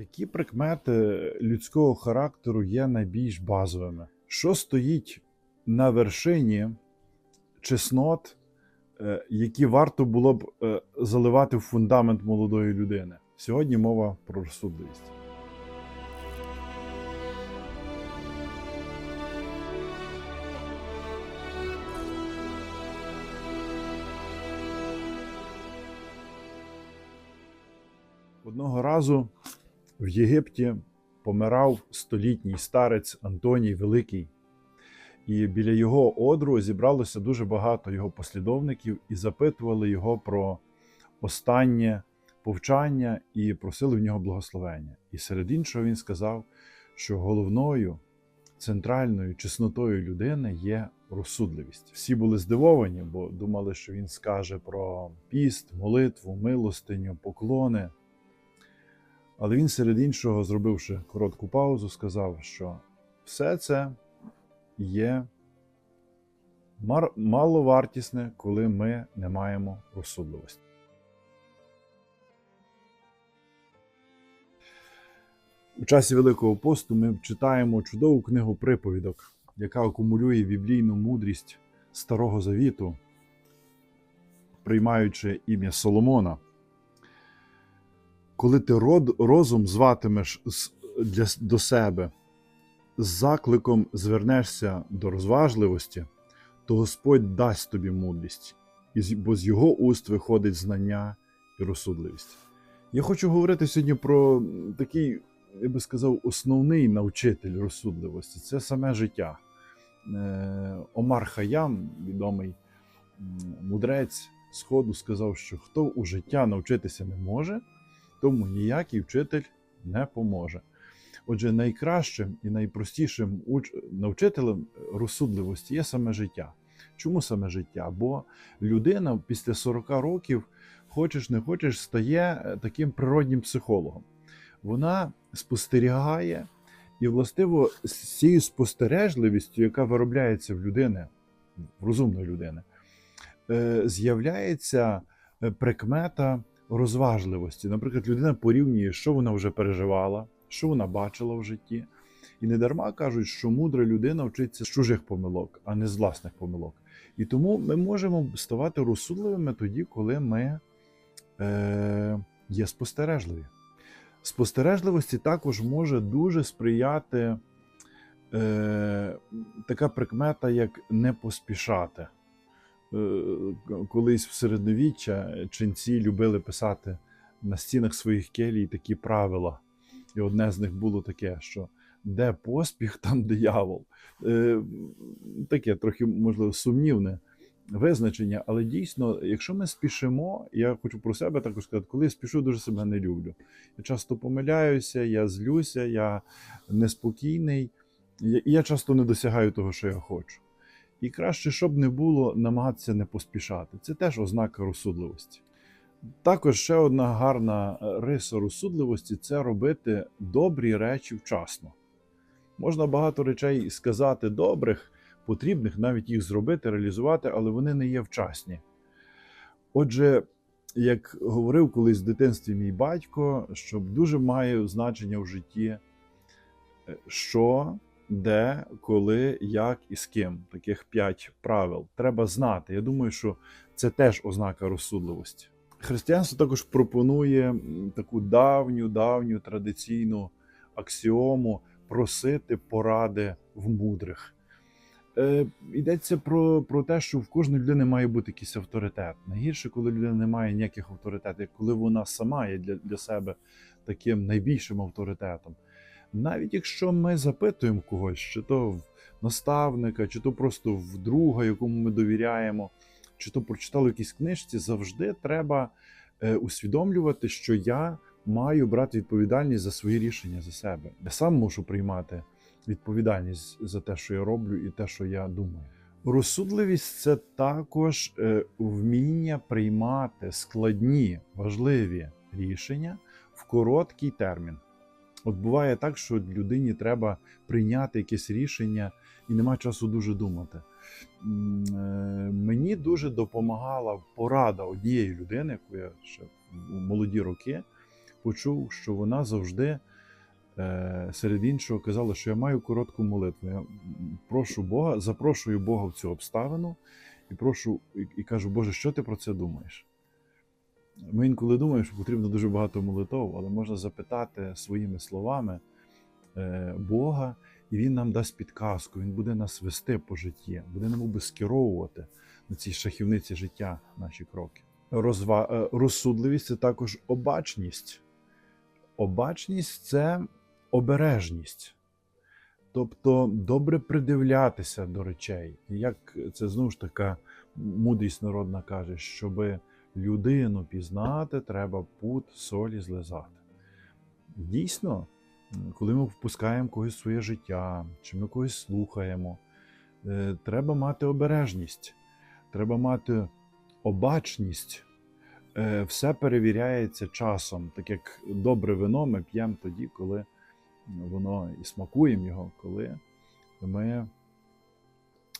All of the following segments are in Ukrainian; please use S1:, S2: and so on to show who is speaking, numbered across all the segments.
S1: Які прикмети людського характеру є найбільш базовими? Що стоїть на вершині чеснот, е, які варто було б е, заливати в фундамент молодої людини? Сьогодні мова про розсудливість. Одного разу в Єгипті помирав столітній старець Антоній Великий, і біля його одру зібралося дуже багато його послідовників і запитували його про останнє повчання і просили в нього благословення. І серед іншого він сказав, що головною центральною чеснотою людини є розсудливість. Всі були здивовані, бо думали, що він скаже про піст, молитву, милостиню, поклони. Але він серед іншого, зробивши коротку паузу, сказав, що все це є маловартісне, коли ми не маємо розсудливості. У часі Великого посту ми читаємо чудову книгу приповідок, яка акумулює біблійну мудрість Старого Завіту, приймаючи ім'я Соломона коли ти род, розум зватимеш з- для, до себе, з закликом звернешся до розважливості, то Господь дасть тобі мудрість, бо з його уст виходить знання і розсудливість. Я хочу говорити сьогодні про такий, я би сказав, основний навчитель розсудливості це саме життя. Е, Омар Хаям, відомий мудрець Сходу, сказав, що хто у життя навчитися не може, тому ніякий вчитель не поможе. Отже, найкращим і найпростішим навчителем розсудливості є саме життя. Чому саме життя? Бо людина після 40 років, хочеш не хочеш, стає е, таким природнім психологом. Вона спостерігає, і, властиво, з цією спостережливістю, яка виробляється в людини, в розумної людини, е, з'являється е, прикмета розважливості. Наприклад, людина порівнює, що вона вже переживала, що вона бачила в житті. І не дарма кажуть, що мудра людина вчиться з чужих помилок, а не з власних помилок. І тому ми можемо ставати розсудливими тоді, коли ми е, є спостережливі. Спостережливості також може дуже сприяти е, така прикмета, як не поспішати. Е, колись в середньовіччя ченці любили писати на стінах своїх келій такі правила. І одне з них було таке, що де поспіх, там диявол. Е, Таке трохи, можливо, сумнівне визначення, але дійсно, якщо ми спішимо, я хочу про себе також сказати, коли я спішу, дуже себе не люблю. Я часто помиляюся, я злюся, я неспокійний, і я часто не досягаю того, що я хочу. І краще, щоб не було, намагатися не поспішати. Це теж ознака розсудливості. Також ще одна гарна е, риса розсудливості це робити добрі речі вчасно. Можна багато речей сказати добрих, потрібних, навіть їх зробити, реалізувати, але вони не є вчасні. Отже, як говорив колись в дитинстві мій батько, що дуже має значення в житті, е, що, де, коли, як і з ким. Таких п'ять правил. Треба знати. Я думаю, що це теж ознака розсудливості. Християнство також пропонує таку давню, давню традиційну аксіому просити поради в мудрих. Е, йдеться про, про те, що в кожної людини має бути якийсь авторитет. Найгірше, коли людина не має ніяких авторитетів, коли вона сама є для, для себе таким найбільшим авторитетом. Навіть якщо ми запитуємо когось, чи то в наставника, чи то просто в друга, якому ми довіряємо, чи то прочитали в якійсь книжці, завжди треба е, усвідомлювати, що я маю брати відповідальність за свої рішення за себе. Я сам мушу приймати відповідальність за те, що я роблю, і те, що я думаю. Розсудливість це також е, вміння приймати складні, важливі рішення в короткий термін. От буває так, що людині треба прийняти якесь рішення і нема часу дуже думати. Е, Мені дуже допомагала порада однієї людини, яку я ще в молоді роки почув, що вона завжди е, серед іншого казала, що я маю коротку молитву. Я прошу Бога, запрошую Бога в цю обставину і прошу і, і кажу, Боже, що ти про це думаєш? Ми інколи думаємо, що потрібно дуже багато молитов, але можна запитати своїми словами е, Бога, і Він нам дасть підказку, Він буде нас вести по житті, буде нам би скеровувати на цій шахівниці життя наші кроки. Розва... е, Розсудливість це також обачність. Обачність це обережність. Тобто добре придивлятися до речей. Як це знову ж така мудрість народна каже, щоби людину пізнати, треба пут солі злизати. Дійсно, коли ми впускаємо когось в своє життя, чи ми когось слухаємо, е, треба мати обережність, треба мати обачність. Е, Все перевіряється часом, так як добре вино ми п'ємо тоді, коли воно і смакуємо його, коли ми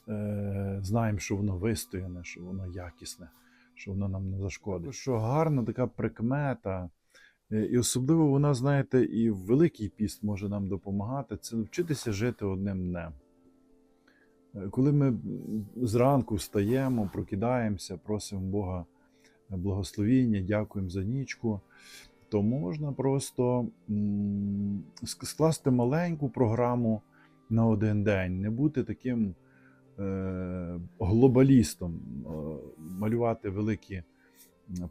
S1: е, знаємо, що воно вистояне, що воно якісне, що воно нам не зашкодить. Що гарна така прикмета, е, і особливо вона, знаєте, і Великий піст може нам допомагати, це навчитися жити одним днем. Е, Коли ми зранку встаємо, прокидаємося, просимо Бога благословіння, дякуємо за нічку, то можна просто скласти маленьку програму на один день, не бути таким глобалістом, е, малювати великі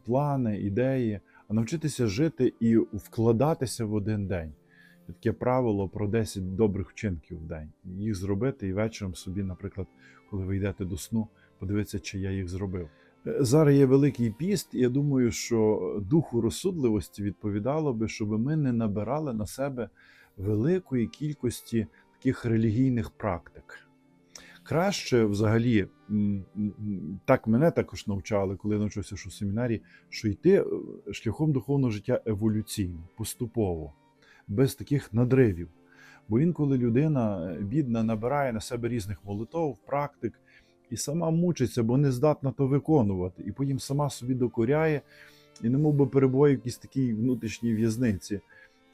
S1: плани, ідеї, а навчитися жити і вкладатися в один день. Таке правило про 10 добрих вчинків в день. Їх зробити і вечором собі, наприклад, коли ви йдете до сну, подивитися, чи я їх зробив. Е, Зараз є Великий піст, і я думаю, що духу розсудливості відповідало би, щоб ми не набирали на себе великої кількості таких релігійних практик. Краще взагалі, так мене також навчали, коли я навчився що в семінарі, що йти е, шляхом духовного життя еволюційно, поступово, без таких надривів. Бо інколи людина е, бідна набирає на себе різних молитов, практик, і сама мучиться, бо не здатна то виконувати, і потім сама собі докоряє, і не мов би перебуває в якійсь такій внутрішній в'язниці.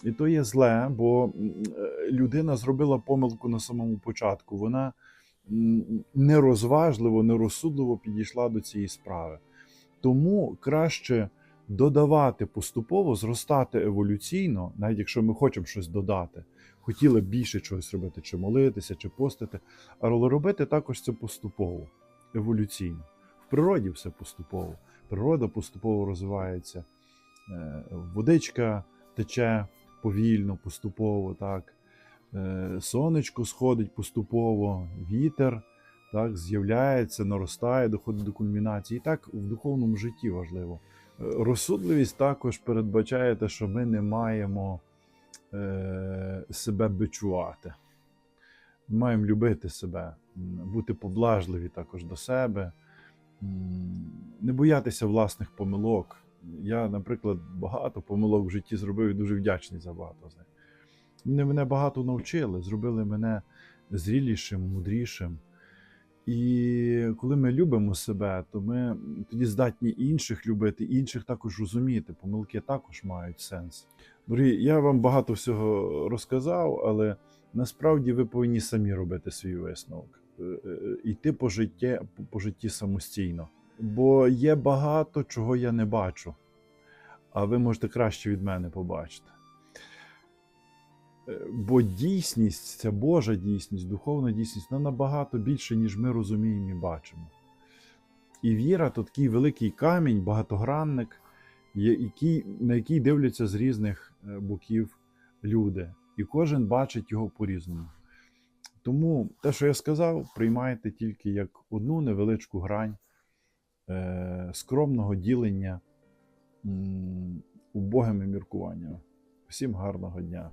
S1: І то є зле, бо е, людина зробила помилку на самому початку. Вона нерозважливо, нерозсудливо підійшла до цієї справи. Тому краще додавати поступово, зростати еволюційно, навіть якщо ми хочемо щось додати, хотіли більше чогось робити, чи молитися, чи постити, але робити також це поступово, еволюційно. В природі все поступово. Природа поступово розвивається, Е, водичка тече повільно, поступово, так. Е, Сонечко сходить поступово, вітер так, з'являється, наростає, доходить до кульмінації. І так в духовному житті важливо. Е, Розсудливість також передбачає те, що ми не маємо е, себе бичувати. Ми маємо любити себе, бути поблажливі також до себе, не боятися власних помилок. Я, наприклад, багато помилок в житті зробив і дуже вдячний за багато з них. Вони мене багато навчили, зробили мене зрілішим, мудрішим. І коли ми любимо себе, то ми тоді здатні інших любити, інших також розуміти. Помилки також мають сенс. Дорогі, я вам багато всього розказав, але насправді ви повинні самі робити свій висновок, Е, е, йти по житті, по житті самостійно. Бо є багато чого я не бачу, а ви можете краще від мене побачити. Е, Бо дійсність, ця Божа дійсність, духовна дійсність, вона набагато більше, ніж ми розуміємо і бачимо. І віра то такий великий камінь, багатогранник, який, на який дивляться з різних е, боків люди. І кожен бачить його по-різному. Тому те, що я сказав, приймайте тільки як одну невеличку грань е, скромного ділення убогими міркуваннями. Всім гарного дня!